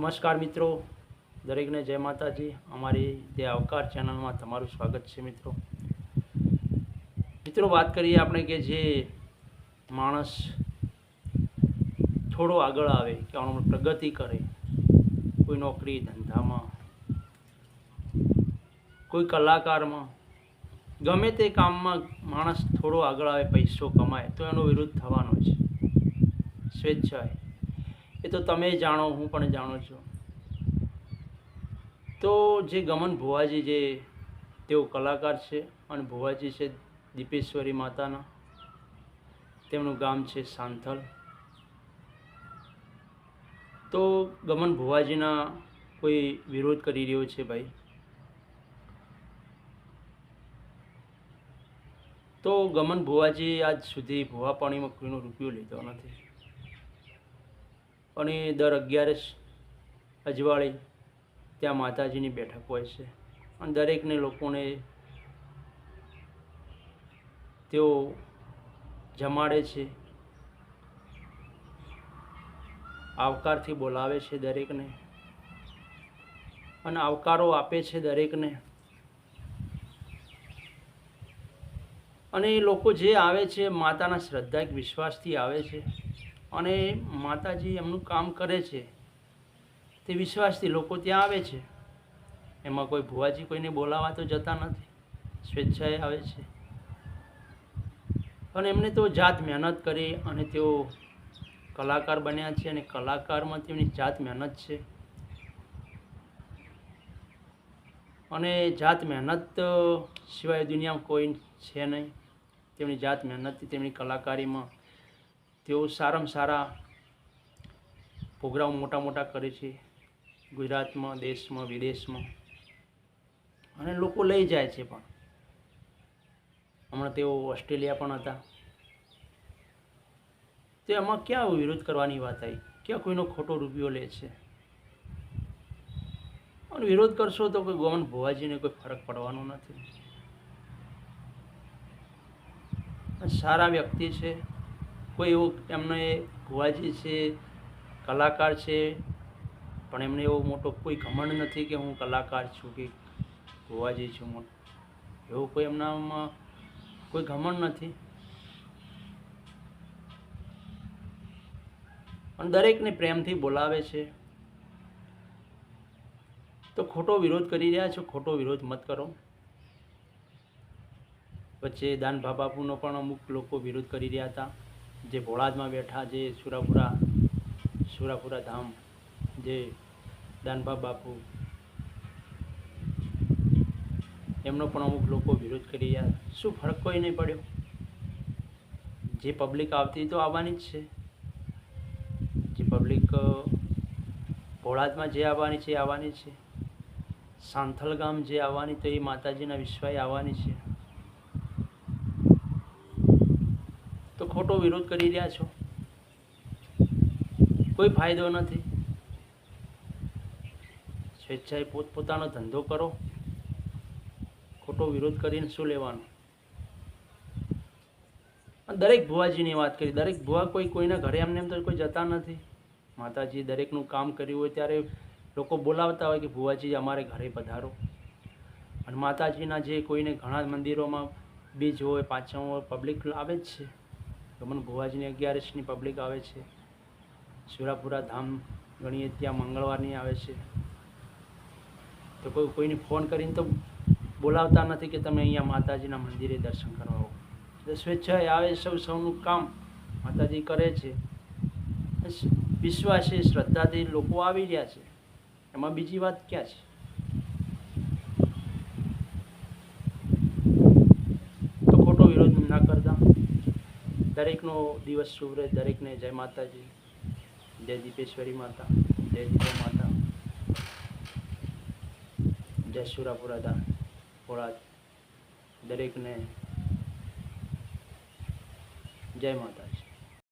નમસ્કાર મિત્રો. દરેકને જય માતાજી. અમારી તે આવકાર ચેનલમાં તમારું સ્વાગત છે મિત્રો. મિત્રો, વાત કરીએ આપણે કે જે માણસ થોડો આગળ આવે કે આમાં પ્રગતિ કરે, કોઈ નોકરી ધંધામાં, કોઈ કલાકારમાં, ગમે તે કામમાં માણસ થોડો આગળ આવે, પૈસો કમાય, તો એનો વિરોધ થવાનો છે. સ્વેચ્છાએ. એ તો તમે જાણો, હું પણ જાણું છું. તો જે ગમન ભુવાજી જે તેઓ કલાકાર છે અને ભુવાજી છે દીપેશ્વરી માતાના. તેમનું ગામ છે સાંથલ. તો ગમન ભુવાજીના કોઈ વિરોધ કરી રહ્યો છે ભાઈ? તો ગમન ભુવાજી આજ સુધી ભુવા પાણીમાં કોઈનો રૂપિયો લીધો નથી. અને દર અગિયારસ અજવાળી ત્યાં માતાજીની બેઠક હોય છે. અને દરેકને લોકોને તેઓ જમાડે છે. આવકારથી બોલાવે છે દરેકને. અને આવકારો આપે છે દરેકને. અને એ લોકો જે આવે છે, માતાના શ્રદ્ધા એક વિશ્વાસથી આવે છે. અને માતાજી એમનું કામ કરે છે. તે વિશ્વાસથી લોકો ત્યાં આવે છે. એમાં કોઈ ભુવાજી કોઈને બોલાવા તો જતા નથી. સ્વેચ્છાએ આવે છે. અને એમને તો જાત મહેનત કરી અને તેઓ કલાકાર બન્યા છે અને કલાકારમાં તેમની જાત મહેનત છે. અને જાત મહેનત સિવાય દુનિયામાં કોઈ છે નહીં. તેમની જાત મહેનતથી તેમની કલાકારીમાં તેઓ સારામાં સારા પ્રોગ્રામ મોટા મોટા કરે છે. ગુજરાતમાં, દેશમાં, વિદેશમાં. અને લોકો લઈ જાય છે પણ. હમણાં તેઓ ઓસ્ટ્રેલિયા પણ હતા. તો એમાં ક્યાં વિરોધ કરવાની વાત આવી? ક્યાં કોઈનો ખોટો રૂપિયો લે છે? અને વિરોધ કરશો તો કોઈ ગોવન ભુવાજીને કોઈ ફરક પડવાનો નથી. સારા વ્યક્તિ છે. કોઈ એવું એમને ભુવાજી છે, કલાકાર છે, પણ એમને એવો મોટો કોઈ ઘમંડ નથી કે હું કલાકાર છું કે ભુવાજી છું એવું કોઈ એમનામાં કોઈ ઘમંડ નથી. અને દરેકને પ્રેમથી બોલાવે છે. તો ખોટો વિરોધ કરી રહ્યા છો, ખોટો વિરોધ મત કરો. વચ્ચે દાનભા બાપુનો પણ અમુક લોકો વિરોધ કરી રહ્યા હતા. જે ભોળાજમાં બેઠા, જે સુરાપુરા સુરાપુરા ધામ, જે દાનભા બાપુ, એમનો પણ અમુક લોકો વિરોધ કરી રહ્યા. શું ફરક કોઈ નહીં પડ્યો? જે પબ્લિક આવતી તો આવવાની જ છે. જે પબ્લિક ભોળાજમાં જે આવવાની છે એ આવવાની છે. સાંથલ ગામ જે આવવાની તો એ માતાજીના વિશ્વાએ આવવાની છે. ખોટો વિરોધ કરી રહ્યા છો? કોઈ ફાયદો નથી. સ્વેચ્છાએ પોતપોતાનો ધંધો કરો. ખોટો વિરોધ કરીને શું લેવાનું? દરેક ભુવાજીની વાત કરી. દરેક ભુવા કોઈ કોઈના ઘરે એમને એમ તો કોઈ જતા નથી. માતાજી દરેકનું કામ કર્યું હોય ત્યારે લોકો બોલાવતા હોય કે, ભુવાજી, અમારે ઘરે પધારો. અને માતાજીના જે કોઈને ઘણા મંદિરોમાં બીજ હોય પાંચમ હોય પબ્લિક આવે જ છે. ગમન ભુવાજીની અગિયારસની પબ્લિક આવે છે. સુરાપુરા ધામ ગણીએ ત્યાં મંગળવારની આવે છે. તો કોઈ, કોઈને ફોન કરીને તો બોલાવતા નથી કે તમે અહીંયા માતાજીના મંદિરે દર્શન કરવા આવો. એટલે સ્વેચ્છાએ આવે સૌ, સૌનું કામ માતાજી કરે છે. વિશ્વાસે, શ્રદ્ધાથી લોકો આવી રહ્યા છે. એમાં બીજી વાત ક્યાં છે તો ખોટો વિરોધ ના કરતા દરેકનો દિવસ શુભ રહે. દરેકને જય માતાજી, જય દીપેશ્વરી માતા, જય દીપા માતા, જય સુરાપુરા દા ભોળા દરેકને જય માતાજી.